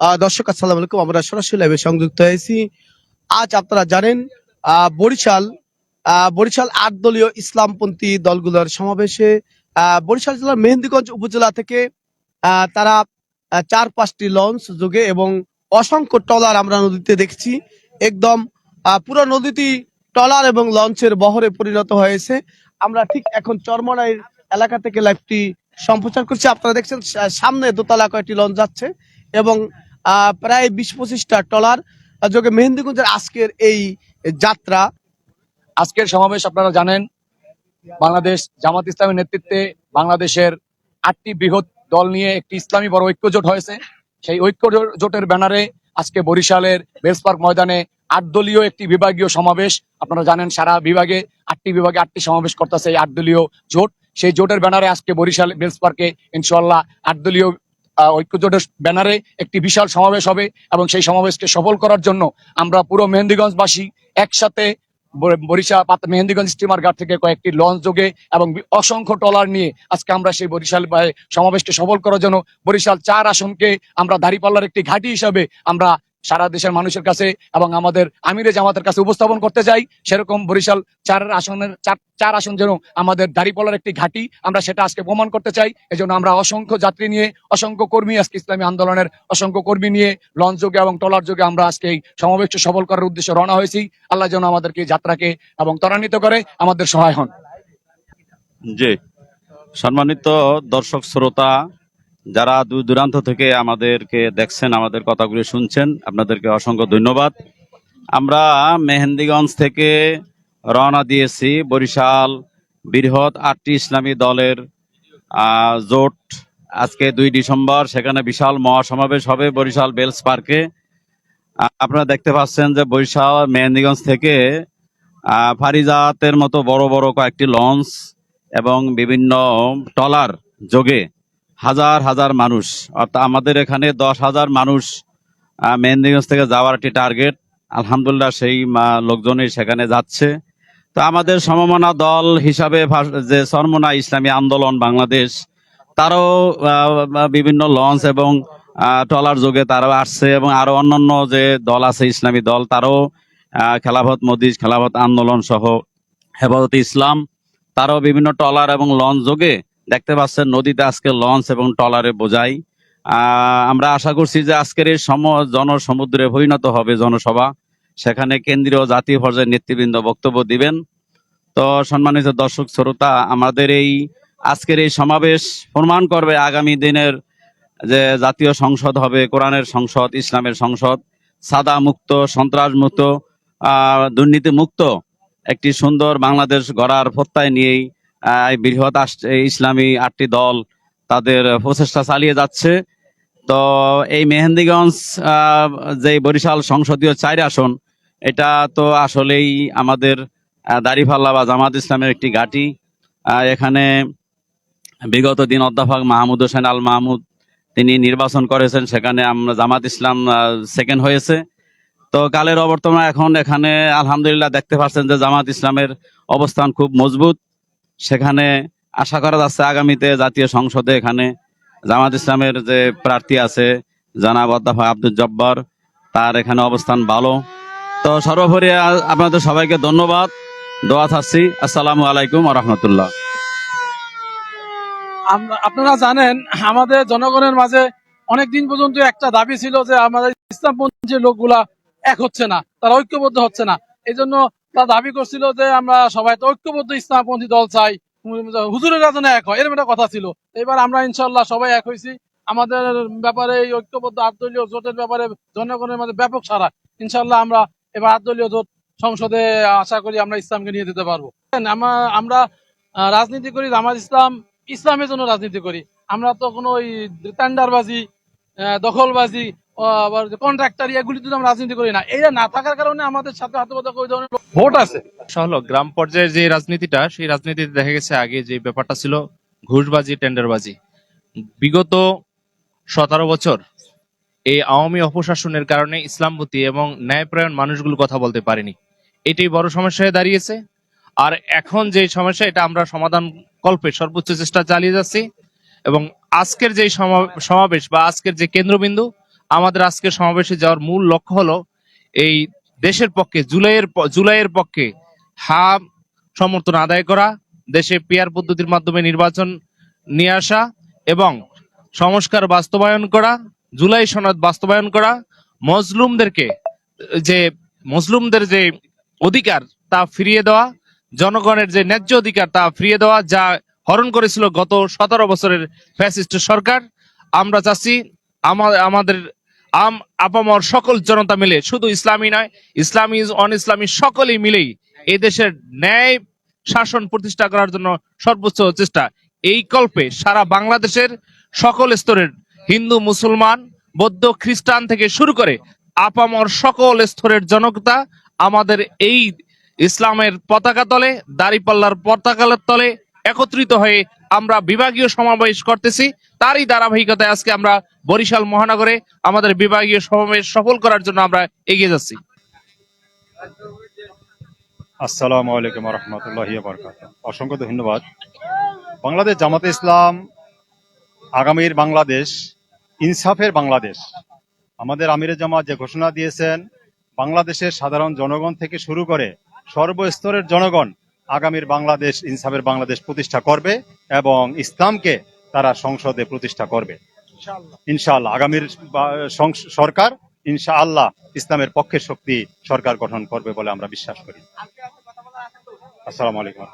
দর্শক, আসসালাম আলাইকুম। আমরা সরাসরি লাইভে সংযুক্ত হয়েছি। আজ আপনারা জানেন বরিশাল বরিশাল আট দলীয় ইসলামপন্থী দলগুলোর সমাবেশে বরিশাল জেলার মেহেন্দিগঞ্জ উপজেলা থেকে তারা চার পাঁচটি লঞ্চ যোগে এবং অসংখ্য ট্রলার আমরা নদীতে দেখছি। একদম পুরো নদীটি ট্রলার এবং লঞ্চের বহরে পরিণত হয়েছে। আমরা ঠিক এখন চরমনাইর এলাকা থেকে লাইভটি সম্প্রচার করছি। আপনারা দেখছেন সামনে দোতলা কয়েকটি লঞ্চ যাচ্ছে এবং প্রায় বিশ পঁচিশটা ট্রলার। আহ, যোগে মেহেন্দিগঞ্জের আজকের এই যাত্রা আজকের সমাবেশ আপনারা জানেন বাংলাদেশ জামাত ইসলামের নেতৃত্বে বাংলাদেশের আটটি বৃহৎ দল নিয়ে একটি ইসলামী বড় ঐক্য জোট হয়েছে। সেই ঐক্য জোটের ব্যানারে আজকে বরিশালের বেলস পার্ক ময়দানে আট দলীয় একটি বিভাগীয় সমাবেশ। আপনারা জানেন সারা বিভাগে আটটি বিভাগে আটটি সমাবেশ করতেছে এই আট দলীয় জোট। সেই জোটের ব্যানারে আজকে বরিশাল বেলস পার্কে ইনশাল্লাহ আট দলীয় আহ, ঐক্য জোটের ব্যানারে একটি বিশাল সমাবেশ হবে এবং সেই সমাবেশকে সফল করার জন্য আমরা পুরো মেহেন্দিগঞ্জবাসী একসাথে বরিশাল মেহেন্দিগঞ্জ স্টিমার ঘাট থেকে কয়েকটি লঞ্চ যোগে এবং অসংখ্য টলার নিয়ে আজকে আমরা সেই বরিশাল সমাবেশকে সফল করার জন্য বরিশাল চার আসনকে আমরা দাঁড়িপাল্লার একটি ঘাঁটি হিসাবে আমরা সারা দেশের মানুষের কাছে এবং আমাদের আমিরে জামাতের কাছে উপস্থাপন করতে চাই। সেরকম বরিশাল চার আসনের চার আসন যেন আমাদের দাঁড়িপাল্লার একটি ঘাঁটি, আমরা সেটা আজকে প্রমাণ করতে চাই। এজন্য আমরা অসংখ্য যাত্রী নিয়ে, অসংখ্য কর্মী আজকে ইসলামী আন্দোলনের অসংখ্য কর্মী নিয়ে, লঞ্চ যোগে এবং ট্রলার যোগে আমরা আজকে এই সমাবেশকে সফল করার উদ্দেশ্যে রওনা হয়েছি। আল্লাহ যেন আমাদেরকে যাত্রাকে এবং ত্বরান্বিত করে আমাদের সহায় হন। জি। সম্মানিত দর্শক, শ্রোতা যারা দূর দূরান্ত থেকে আমাদেরকে দেখছেন, আমাদের কথাগুলি শুনছেন, আপনাদেরকে অসংখ্য ধন্যবাদ। আমরা মেহেন্দিগঞ্জ থেকে রওনা দিয়েছি বরিশাল বৃহৎ আটটি ইসলামী দলের জোট। আজকে দুই ডিসেম্বর, সেখানে বিশাল মহাসমাবেশ হবে বরিশাল বেলস পার্কে। আপনারা দেখতে পাচ্ছেন যে বরিশাল, মেহেন্দিগঞ্জ থেকে ফারিজাতের মতো বড় বড় কয়েকটি লঞ্চ এবং বিভিন্ন ট্রলার যোগে হাজার হাজার মানুষ অর্থাৎ আমাদের এখানে দশ হাজার মানুষ মেহেন্দিগঞ্জ থেকে যাওয়ার একটি টার্গেট আলহামদুলিল্লাহ সেই লোকজনই সেখানে যাচ্ছে। তো আমাদের সমমনা দল হিসাবে যে সরমনা ইসলামী আন্দোলন বাংলাদেশ তারও বিভিন্ন লঞ্চ এবং ট্রলার যোগে তারাও আসছে এবং আরও অন্যান্য যে দল আছে ইসলামী দল তারও আহ, খেলাফত মদিজ খেলাফত আন্দোলন সহ হেফাজত ইসলাম তারও বিভিন্ন ট্রলার এবং লঞ্চ যোগে দেখতে পাচ্ছেন, নদীতে আজকে লঞ্চ এবং ট্রলারে বোঝাই। আমরা আশা করছি যে আজকের এই সম, জনসমুদ্রে পরিণত হবে জনসভা। সেখানে কেন্দ্রীয় জাতীয় পর্যায়ের নেতৃবৃন্দ বক্তব্য দিবেন। তো সম্মানিত দর্শক শ্রোতা, আমাদের এই আজকের এই সমাবেশ প্রমাণ করবে আগামী দিনের যে জাতীয় সংসদ হবে, কোরআনের সংসদ, ইসলামের সংসদ। সাদা মুক্ত, সন্ত্রাস মুক্ত দুর্নীতি মুক্ত, একটি সুন্দর বাংলাদেশ গড়ার প্রত্যয় নিয়েই বৃহৎ ইসলামী আটটি দল তাদের প্রচেষ্টা চালিয়ে যাচ্ছে। তো এই মেহেন্দিগঞ্জ যে বরিশাল সংসদীয় চার আসন এটা তো আসলেই আমাদের আহ, দাড়িপাল্লা বা জামাত ইসলামের একটি ঘাঁটি। এখানে বিগত দিন অধ্যাপক মাহমুদ হোসেন আল মাহমুদ তিনি নির্বাচন করেছেন সেখানে আমরা জামাত ইসলাম সেকেন্ড হয়েছে। তো কালের অবর্তমানে এখন এখানে আলহামদুলিল্লাহ দেখতে পাচ্ছেন যে জামাত ইসলামের অবস্থান খুব মজবুত। সেখানে আশা করা যাচ্ছে আগামীতে জাতীয় সংসদে এখানে জামাত ইসলামের যে প্রার্থী আছে জানাব অধ্যাপক আব্দুল জব্বার, তার এখানে অবস্থান ভালো। তো সর্বোপরি আপনাদের সবাইকে ধন্যবাদ। দোয়া থাকছি। আসসালামু আলাইকুম রহমতুল্লাহ। আপনারা জানেন, আমাদের জনগণের মাঝে অনেক দিন পর্যন্ত একটা দাবি ছিল যে আমাদের ইসলামপন্থী লোকগুলা এক হচ্ছে না, তারা ঐক্যবদ্ধ হচ্ছে না। এই জন্য তারা দাবি করছিল যে আমরা সবাই তো ঐক্যবদ্ধ ইসলামপন্থী দল চাই। হুজুরেরা যেন এক হয়, এরকম একটা কথা ছিল। এবার আমরা ইনশাল্লাহ সবাই এক হয়েছি। আমাদের ব্যাপারে এই ঐক্যবদ্ধ আটদলীয় জোটের ব্যাপারে জনগণের মাঝে ব্যাপক সারা ইনশাল্লাহ আমরা এবার আটদলীয় জোট সংসদে আশা করি আমরা ইসলামকে নিয়ে যেতে পারব। আমরা রাজনীতি করি আমার ইসলাম, ইসলামের জন্য রাজনীতি করি। আমরা তো কোনো ওই টেন্ডারবাজি দখলবাজি আবার কন্ট্রাক্টর এগুলিতে তো আমরা রাজনীতি করি না এটা না থাকার কারণে আমাদের সাথে হাতবাদক ওই ধরনের ভোট আছে। হলো গ্রাম পর্যায়ে যে রাজনীতিটা সেই রাজনীতিতে দেখা গেছে আগে যে ব্যাপারটা ছিল ঘুষবাজি টেন্ডারবাজি। বিগত সতেরো বছর এই আওয়ামী অপশাসনের কারণে ইসলামপন্থী এবং ন্যায়প্রায়ণ মানুষগুলো কথা বলতে পারেনি। এটাই বড় সমস্যা হয়ে দাঁড়িয়েছে। আর এখন যে সমস্যা এটা আমরা সমাধান কল্পে সর্বোচ্চ চেষ্টা চালিয়ে যাচ্ছি। এবং আজকের যে সমা- সমাবেশ বা আজকের যে কেন্দ্রবিন্দু আমাদের আজকে সমাবেশে যাওয়ার মূল লক্ষ্য হলো এই দেশের পক্ষে, জুলাইয়ের জুলাইয়ের পক্ষে হা সমর্থন আদায় করা, দেশে পিয়ার পদ্ধতির মাধ্যমে নির্বাচন নিয়ে আসা এবং সংস্কার বাস্তবায়ন করা, জুলাই সনদ বাস্তবায়ন করা, মজলুমদেরকে, যে মজলুমদের যে অধিকার তা ফিরিয়ে দেওয়া, জনগণের যে ন্যায্য অধিকার তা ফিরিয়ে দেওয়া যা হরণ করেছিল গত সতেরো বছরের ফ্যাসিস্ট সরকার। আমরা চাচ্ছি আমাদের আম, আপামর সকল জনতা মিলে, শুধু ইসলামী নয়, ইসলামী অন ইসলামী, সকলেই মিলেই এই দেশের ন্যায় শাসন প্রতিষ্ঠা করার জন্য সর্বোচ্চ চেষ্টা। এই কল্পে সারা বাংলাদেশের সকল স্তরের হিন্দু, মুসলমান, বৌদ্ধ, খ্রিস্টান থেকে শুরু করে আপামর সকল স্তরের জনতা আমাদের এই ইসলামের পতাকা তলে, দাড়িপাল্লার পতাকার তলে একত্রিত হয়ে আমরা বিভাগীয় সমাবেশ করতেছি। তারই ধারাবাহিকতায় আজকে আমরা বরিশাল মহানগরে আমাদের বিভাগীয় সমাবেশ সফল করার জন্য আমরা এগিয়ে যাচ্ছি। আসসালামু আলাইকুম রহমতুল্লাহ অসংখ্য ধন্যবাদ। বাংলাদেশ জামাতে ইসলাম আগামীর বাংলাদেশ, ইনসাফের বাংলাদেশ। আমাদের আমিরে জামাত যে ঘোষণা দিয়েছেন, বাংলাদেশের সাধারণ জনগণ থেকে শুরু করে সর্বস্তরের জনগণ আগামীর বাংলাদেশ ইনসাফের বাংলাদেশ প্রতিষ্ঠা করবে এবং ইসলামকে তারা সংসদে প্রতিষ্ঠা করবে। ইনশাআল্লাহ। আগামীর সরকার ইনশাআল্লাহ ইসলামের পক্ষে শক্তি সরকার গঠন করবে বলে আমরা বিশ্বাস করি। আসসালামু আলাইকুম।